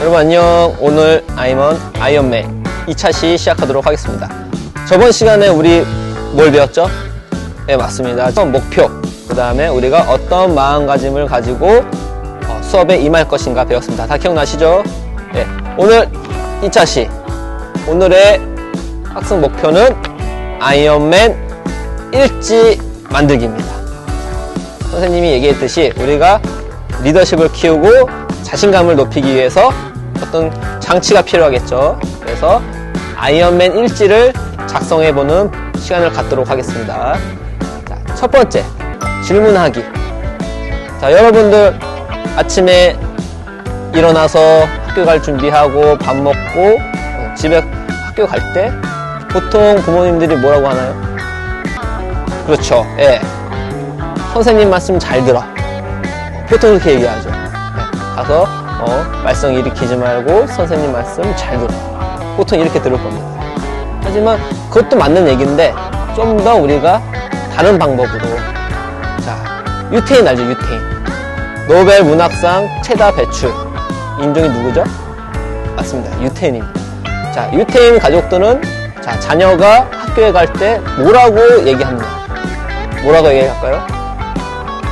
여러분 안녕. 오늘 아이먼 아이언맨 2차 시 시작하도록 하겠습니다. 저번 시간에 우리 뭘 배웠죠? 네, 맞습니다. 처음 목표. 그 다음에 우리가 어떤 마음가짐을 가지고 어, 수업에 임할 것인가 배웠습니다. 다 기억나시죠? 네. 오늘 2차 시. 오늘의 학습 목표는 아이언맨 일지 만들기입니다. 선생님이 얘기했듯이 우리가 리더십을 키우고 자신감을 높이기 위해서 어떤 장치가 필요하겠죠. 그래서 아이언맨 일지를 작성해보는 시간을 갖도록 하겠습니다. 자, 첫 번째, 질문하기. 자, 여러분들 아침에 일어나서 학교 갈 준비하고 밥 먹고 어, 집에 학교 갈 때 보통 부모님들이 뭐라고 하나요? 그렇죠. 예. 선생님 말씀 잘 들어. 보통 그렇게 얘기하죠. 네, 가서 어, 말썽 일으키지 말고 선생님 말씀 잘 들어. 보통 이렇게 들을 겁니다. 하지만 그것도 맞는 얘기인데 좀 더 우리가 다른 방법으로 자 유태인 알죠 유태인 노벨 문학상 최다 배출 인종이 누구죠? 맞습니다 유태인입니다. 자 유태인 가족들은 자 자녀가 학교에 갈 때 뭐라고 얘기합니다. 뭐라고 얘기할까요?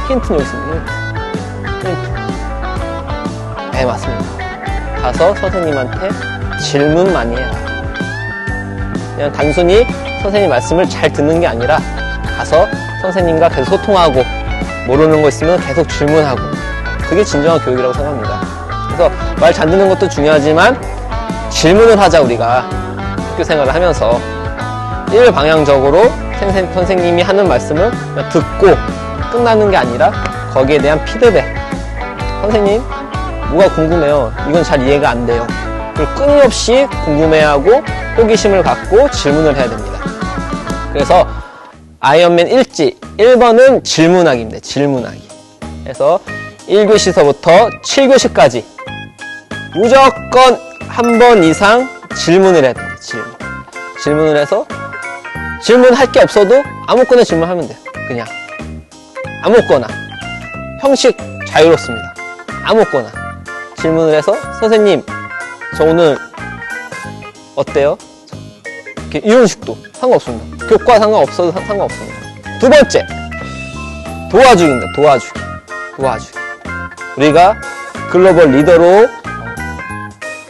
힌트는 여기 있습니다. 네, 맞습니다. 가서 선생님한테 질문 많이 해라. 그냥 단순히 선생님 말씀을 잘 듣는 게 아니라 가서 선생님과 계속 소통하고 모르는 거 있으면 계속 질문하고 그게 진정한 교육이라고 생각합니다. 그래서 말 잘 듣는 것도 중요하지만 질문을 하자 우리가 학교 생활을 하면서 일방향적으로 선생- 선생님이 하는 말씀을 듣고 끝나는 게 아니라 거기에 대한 피드백. 선생님, 뭐가 궁금해요? 이건 잘 이해가 안 돼요. 그리고 끊임없이 궁금해하고 호기심을 갖고 질문을 해야 됩니다. 그래서 아이언맨 일지 1번은 질문하기입니다. 질문하기. 그래서 1교시서부터 7교시까지 무조건 한 번 이상 질문을 해야 됩니다. 질문. 질문을 해서 질문할 게 없어도 아무거나 질문하면 돼요. 그냥. 아무거나. 형식 자유롭습니다. 아무거나. 질문을 해서 선생님, 저 오늘 어때요? 이렇게 이런 식도 상관없습니다. 교과 상관없어도 상- 상관없습니다. 두 번째, 도와주기입니다. 도와주기. 도와주기. 우리가 글로벌 리더로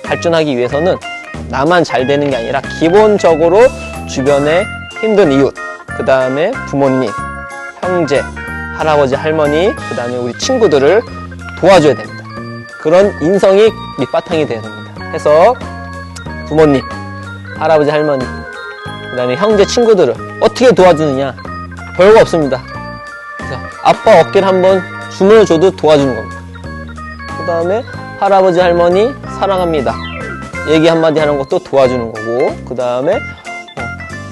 발전하기 위해서는 나만 잘 되는 게 아니라 기본적으로 주변에 힘든 이웃, 그 다음에 부모님, 형제, 할아버지, 할머니, 그 다음에 우리 친구들을 도와줘야 됩니다. 그런 인성이 밑바탕이 돼야 됩니다. 해서 부모님, 할아버지, 할머니, 그 다음에 형제, 친구들을 어떻게 도와주느냐? 별거 없습니다. 그래서 아빠 어깨를 한번 주물러줘도 도와주는 겁니다. 그 다음에 할아버지, 할머니, 사랑합니다. 얘기 한마디 하는 것도 도와주는 거고, 그 다음에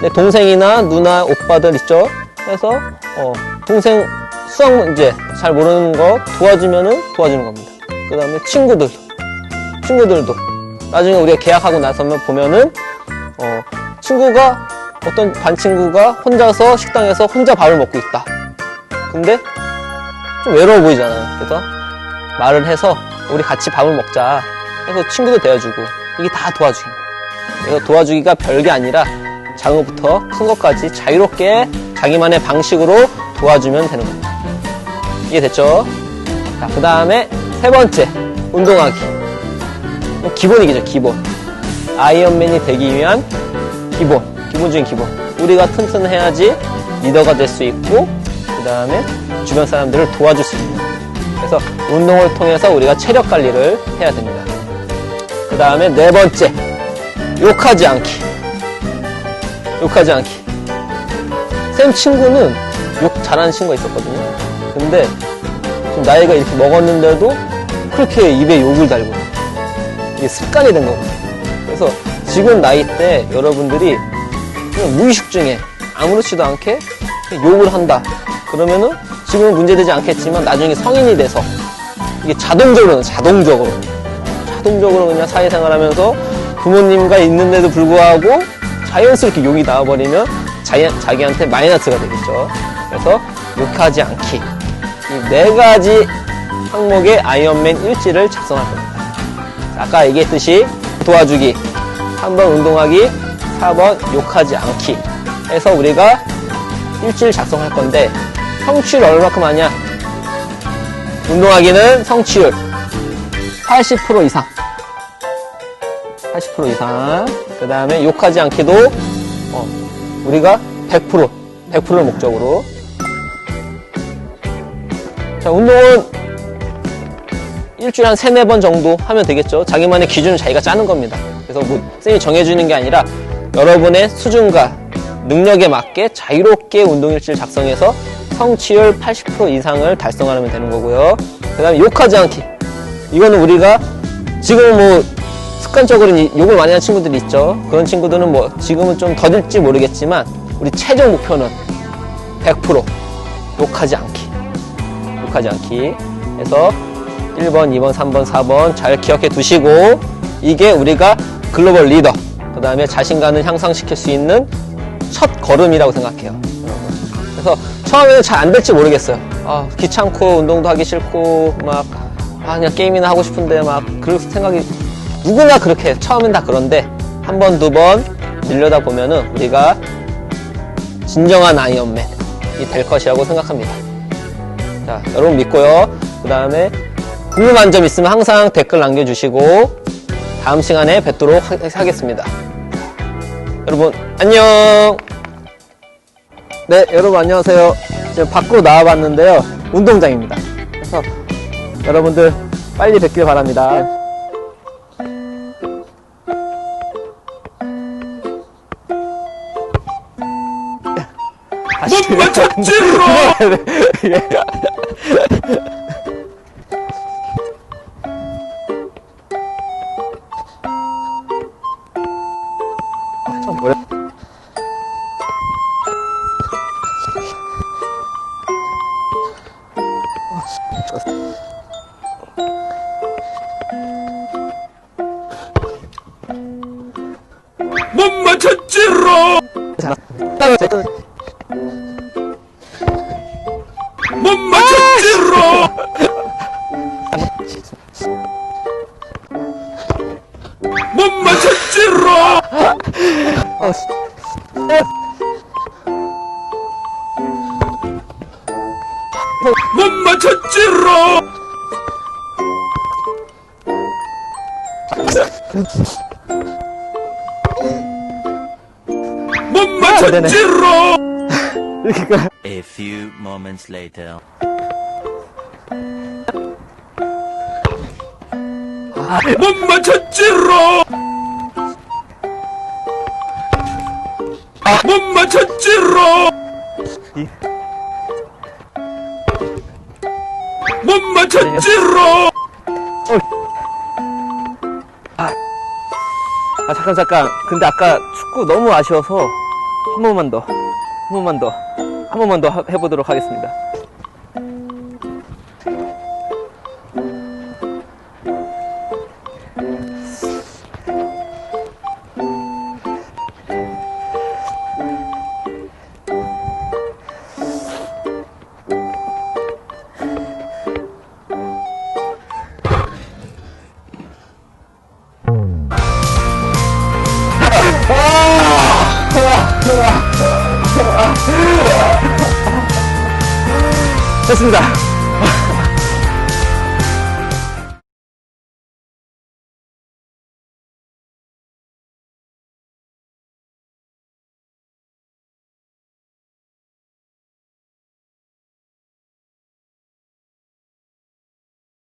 내 동생이나 누나, 오빠들 있죠? 그래서 어, 동생 수학 문제 잘 모르는 거 도와주면은 도와주는 겁니다. 그 다음에 친구들, 친구들도 나중에 우리가 계약하고 나서면 보면은 어, 친구가 어떤 반 친구가 혼자서 식당에서 혼자 밥을 먹고 있다. 근데 좀 외로워 보이잖아요. 그래서 말을 해서 우리 같이 밥을 먹자. 해서 친구도 대해주고 이게 다 도와주기입니다. 그래서 도와주기가 별게 아니라 것부터 큰 것까지 자유롭게 자기만의 방식으로 도와주면 되는 겁니다. 이해됐죠? 자, 그 다음에 세 번째, 운동하기. 기본이겠죠, 기본. 아이언맨이 되기 위한 기본, 기본적인 기본. 우리가 튼튼해야지 리더가 될 수 있고, 그 다음에 주변 사람들을 도와줄 수 있는. 그래서 운동을 통해서 우리가 체력 관리를 해야 됩니다. 그 다음에 네 번째, 욕하지 않기. 욕하지 않기. 쌤 친구는 욕 잘하는 친구가 있었거든요. 근데 지금 나이가 이렇게 먹었는데도 그렇게 입에 욕을 달고. 이게 습관이 된 거거든요. 그래서 지금 나이 때 여러분들이 그냥 무의식 중에 아무렇지도 않게 욕을 한다. 그러면은 지금은 문제되지 않겠지만 나중에 성인이 돼서 이게 자동적으로, 자동적으로, 자동적으로 그냥 사회생활하면서 부모님과 있는데도 불구하고 자연스럽게 욕이 나와버리면 자기, 자기한테 마이너스가 되겠죠. 그래서 욕하지 않기. 이 네 가지 항목의 아이언맨 일지를 작성할 겁니다. 아까 얘기했듯이 도와주기, 3번 운동하기, 4번 욕하지 않기 해서 우리가 일주일 작성할 건데 성취율 얼마큼 하냐? 운동하기는 성취율 80% 이상 80% 이상 그 다음에 욕하지 않기도 어, 우리가 100% 100%를 목적으로 자 운동은 일주일에 한 세네 번 정도 하면 되겠죠 자기만의 기준을 자기가 짜는 겁니다 그래서 뭐 쌤이 정해주는 게 아니라 여러분의 수준과 능력에 맞게 자유롭게 운동 일지를 작성해서 성취율 80% 이상을 달성하면 되는 거고요 그 다음에 욕하지 않기 이거는 우리가 지금 뭐 습관적으로 이- 욕을 많이 하는 친구들이 있죠. 그런 친구들은 뭐 지금은 좀 더딜지 모르겠지만 우리 최종 목표는 100% 욕하지 않기. 욕하지 않기. 해서 1번, 2번, 3번, 4번 잘 기억해 두시고 이게 우리가 글로벌 리더, 그 다음에 자신감을 향상시킬 수 있는 첫 걸음이라고 생각해요. 그래서 처음에는 잘 안 될지 모르겠어요. 아, 귀찮고 운동도 하기 싫고 막 아, 그냥 게임이나 하고 싶은데 막 그럴 생각이 누구나 그렇게 해요. 처음엔 다 그런데 한 번, 두번 늘려다 보면은 우리가 진정한 아이언맨이 될 것이라고 생각합니다. 자, 여러분 믿고요. 그 다음에 궁금한 점 있으면 항상 댓글 남겨주시고 다음 시간에 뵙도록 하- 하겠습니다. 여러분 안녕. 네, 여러분 안녕하세요. 지금 밖으로 나와봤는데요. 운동장입니다. 그래서 여러분들 빨리 뵙길 바랍니다. 다시 못 맞췄지로! ください。 못 맞췄지로! 이렇게 가- A few moments later. 못 맞췄지로! 못 맞췄지로! 못 맞췄지로! 잠깐 잠깐 근데 아까 축구 너무 아쉬워서 한 번만 더 한 번만 더 한 번만 더 하- 해보도록 하겠습니다 됐습니다